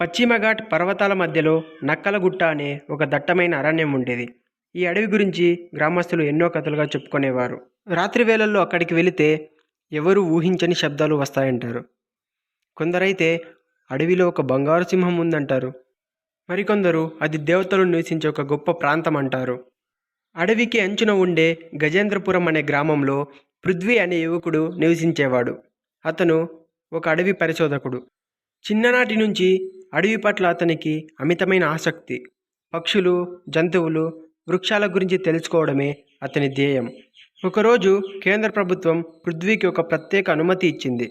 పశ్చిమఘాట్ పర్వతాల మధ్యలో నక్కలగుట్ట అనే ఒక దట్టమైన అరణ్యం ఉండేది. ఈ అడవి గురించి గ్రామస్తులు ఎన్నో కథలుగా చెప్పుకునేవారు. రాత్రి వేళల్లో అక్కడికి వెళితే ఎవరు ఊహించని శబ్దాలు వస్తాయంటారు. కొందరైతే అడవిలో ఒక బంగారు సింహం ఉందంటారు. మరికొందరు అది దేవతలు నివసించే ఒక గొప్ప ప్రాంతం అంటారు అడవికి అంచున ఉండే గజేంద్రపురం అనే గ్రామంలో పృథ్వీ అనే యువకుడు నివసించేవాడు. అతను ఒక అడవి పరిశోధకుడు. చిన్ననాటి నుంచి అడవి పట్ల అతనికి అమితమైన ఆసక్తి. పక్షులు జంతువులు వృక్షాల గురించి తెలుసుకోవడమే అతని ధ్యేయం. ఒకరోజు కేంద్ర ప్రభుత్వం పృథ్వీకి ఒక ప్రత్యేక అనుమతి ఇచ్చింది.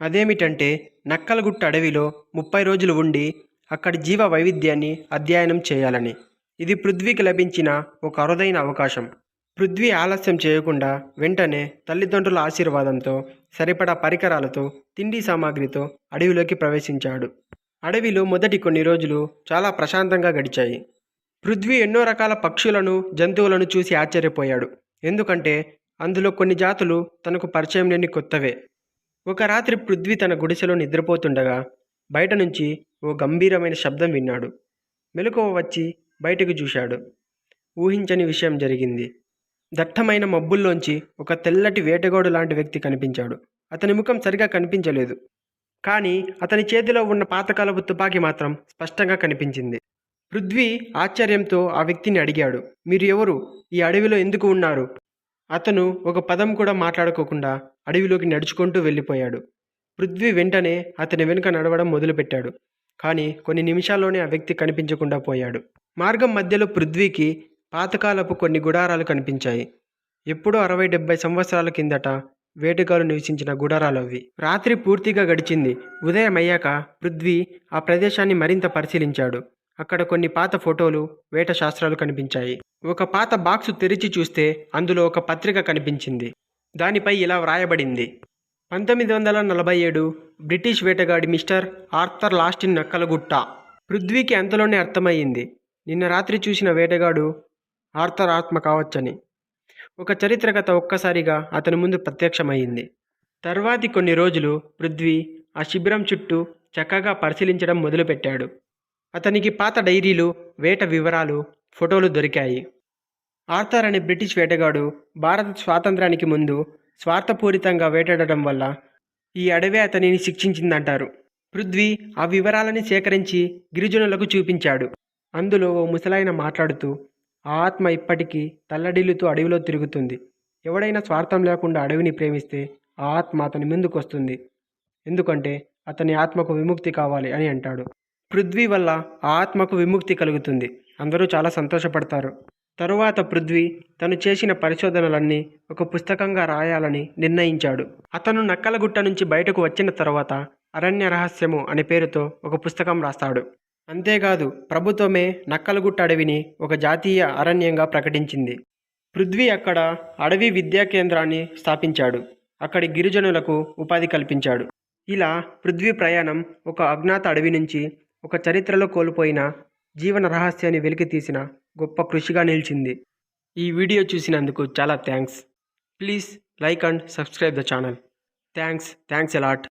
అదేమిటంటే నక్కలగుట్ట అడవిలో ముప్పై రోజులు ఉండి అక్కడి జీవ వైవిధ్యాన్ని అధ్యయనం చేయాలని. ఇది పృథ్వీకి లభించిన ఒక అరుదైన అవకాశం. పృథ్వీ ఆలస్యం చేయకుండా వెంటనే తల్లిదండ్రుల ఆశీర్వాదంతో సరిపడా పరికరాలతో తిండి సామాగ్రితో అడవిలోకి ప్రవేశించాడు. అడవిలో మొదటి కొన్ని రోజులు చాలా ప్రశాంతంగా గడిచాయి. పృథ్వీ ఎన్నో రకాల పక్షులను జంతువులను చూసి ఆశ్చర్యపోయాడు. ఎందుకంటే అందులో కొన్ని జాతులు తనకు పరిచయం లేని కొత్తవే. ఒక రాత్రి పృథ్వీ తన గుడిసెలో నిద్రపోతుండగా బయట నుంచి ఓ గంభీరమైన శబ్దం విన్నాడు. మెలకువ వచ్చి బయటకు చూశాడు. ఊహించని విషయం జరిగింది. దట్టమైన మబ్బుల్లోంచి ఒక తెల్లటి వేటగాడు లాంటి వ్యక్తి కనిపించాడు. అతని ముఖం సరిగా కనిపించలేదు. కానీ అతని చేతిలో ఉన్న పాతకాలపు తుపాకీ మాత్రం స్పష్టంగా కనిపించింది. పృథ్వీ ఆశ్చర్యంతో ఆ వ్యక్తిని అడిగాడు మీరు ఎవరు? ఈ అడవిలో ఎందుకు ఉన్నారు? అతను ఒక పదం కూడా మాట్లాడుకోకుండా అడవిలోకి నడుచుకుంటూ వెళ్ళిపోయాడు. పృథ్వీ వెంటనే అతని వెనుక నడవడం మొదలుపెట్టాడు కానీ కొన్ని నిమిషాల్లోనే ఆ వ్యక్తి కనిపించకుండా పోయాడు. మార్గం మధ్యలో పృథ్వీకి పాతకాలపు కొన్ని గుడారాలు కనిపించాయి. ఎప్పుడో అరవై డెబ్బై సంవత్సరాల కిందట వేటగాలు నివసించిన గుడారాలు అవి. రాత్రి పూర్తిగా గడిచింది. ఉదయం అయ్యాక పృథ్వీ ఆ ప్రదేశాన్ని మరింత పరిశీలించాడు. అక్కడ కొన్ని పాత ఫోటోలు వేట శాస్త్రాలు కనిపించాయి. ఒక పాత బాక్సు తెరిచి చూస్తే అందులో ఒక పత్రిక కనిపించింది. దానిపై ఇలా వ్రాయబడింది. పంతొమ్మిది వందల నలభై ఏడు బ్రిటిష్ వేటగాడి మిస్టర్ ఆర్థర్ లాస్టిన్ నక్కలగుట్ట. పృథ్వీకి అంతలోనే అర్థమయ్యింది. నిన్న రాత్రి చూసిన వేటగాడు ఆర్థర్ ఆత్మ కావచ్చని. ఒక చరిత్ర కథ ఒక్కసారిగా అతని ముందు ప్రత్యక్షమైంది తర్వాతి కొన్ని రోజులు పృథ్వీ ఆ శిబిరం చుట్టూ చక్కగా పరిశీలించడం మొదలుపెట్టాడు. అతనికి పాత డైరీలు వేట వివరాలు ఫోటోలు దొరికాయి. ఆర్థర్ అనే బ్రిటిష్ వేటగాడు భారత స్వాతంత్రానికి ముందు స్వార్థపూరితంగా వేటాడడం వల్ల ఈ అడవే అతనిని శిక్షించిందంటారు. పృథ్వీ ఆ వివరాలని సేకరించి గిరిజనులకు చూపించాడు. అందులో ఓ ముసలాయన మాట్లాడుతూ ఆ ఆత్మ ఇప్పటికీ తల్లడిల్లుతూ అడవిలో తిరుగుతుంది. ఎవడైనా స్వార్థం లేకుండా అడవిని ప్రేమిస్తే ఆ ఆత్మ అతని ముందుకు వస్తుంది. ఎందుకంటే అతని ఆత్మకు విముక్తి కావాలి అని అంటాడు. పృథ్వీ వల్ల ఆ ఆత్మకు విముక్తి కలుగుతుంది. అందరూ చాలా సంతోషపడతారు. తరువాత పృథ్వీ తను చేసిన పరిశోధనలన్నీ ఒక పుస్తకంగా రాయాలని నిర్ణయించాడు. అతను నక్కలగుట్ట నుంచి బయటకు వచ్చిన తర్వాత అరణ్య రహస్యము అనే పేరుతో ఒక పుస్తకం రాస్తాడు. అంతేకాదు ప్రభుత్వమే నక్కలగుట్ట అడవిని ఒక జాతీయ అరణ్యంగా ప్రకటించింది. పృథ్వీ అక్కడ అడవి విద్యా కేంద్రాన్ని స్థాపించాడు. అక్కడి గిరిజనులకు ఉపాధి కల్పించాడు. ఇలా పృథ్వీ ప్రయాణం ఒక అజ్ఞాత అడవి నుంచి ఒక చరిత్రలో కోల్పోయిన జీవన రహస్యాన్ని వెలికి తీసిన గొప్ప కృషిగా నిలిచింది. ఈ వీడియో చూసినందుకు చాలా thanks. Please like and subscribe the channel. Thanks. Thanks allot